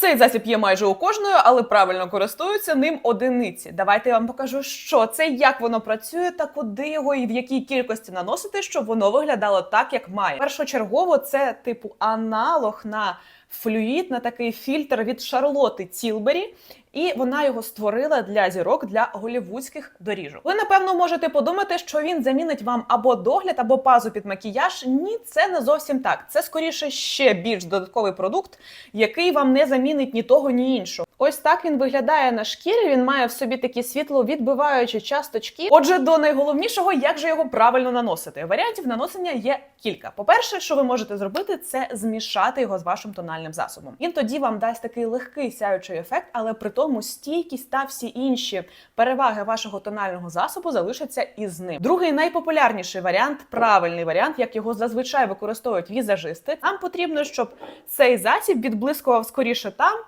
Цей засіб є майже у кожної, але правильно користуються ним одиниці. Давайте я вам покажу, що це, як воно працює та куди його і в якій кількості наносити, щоб воно виглядало так, як має. Першочергово це типу аналог на флюїд, на такий фільтр від Шарлоти Цілбері. І вона його створила для зірок для голівудських доріжок. Ви напевно можете подумати, що він замінить вам або догляд, або пазу під макіяж. Ні, це не зовсім так. Це скоріше ще більш додатковий продукт, який вам не замінить ні того, ні іншого. Ось так він виглядає на шкірі. Він має в собі такі світловідбиваючі часточки. Отже, до найголовнішого, як же його правильно наносити. Варіантів наносення є кілька. По-перше, що ви можете зробити, це змішати його з вашим тональним засобом. Він тоді вам дасть такий легкий сяючий ефект, але при тому стійкість та всі інші переваги вашого тонального засобу залишаться із ним. Другий найпопулярніший варіант, правильний варіант, як його зазвичай використовують візажисти. Нам потрібно, щоб цей засіб відблискував скоріше там.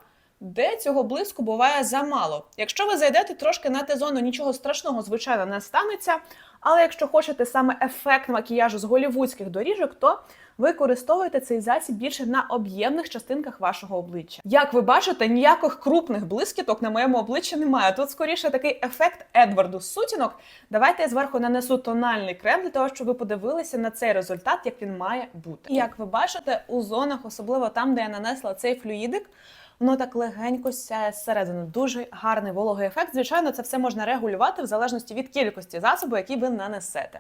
Де цього блиску буває замало. Якщо ви зайдете трошки на Т-зону, нічого страшного, звичайно, не станеться. Але якщо хочете саме ефект макіяжу з голівудських доріжок, то використовуйте цей засіб більше на об'ємних частинках вашого обличчя. Як ви бачите, ніяких крупних блискіток на моєму обличчі немає. Тут скоріше такий ефект Едварду сутінок. Давайте я зверху нанесу тональний крем для того, щоб ви подивилися на цей результат, як він має бути. І як ви бачите, у зонах, особливо там, де я нанесла цей флюїдик. Воно так легенько сяє зсередини. Дуже гарний вологий ефект. Звичайно, це все можна регулювати в залежності від кількості засобу, який ви нанесете.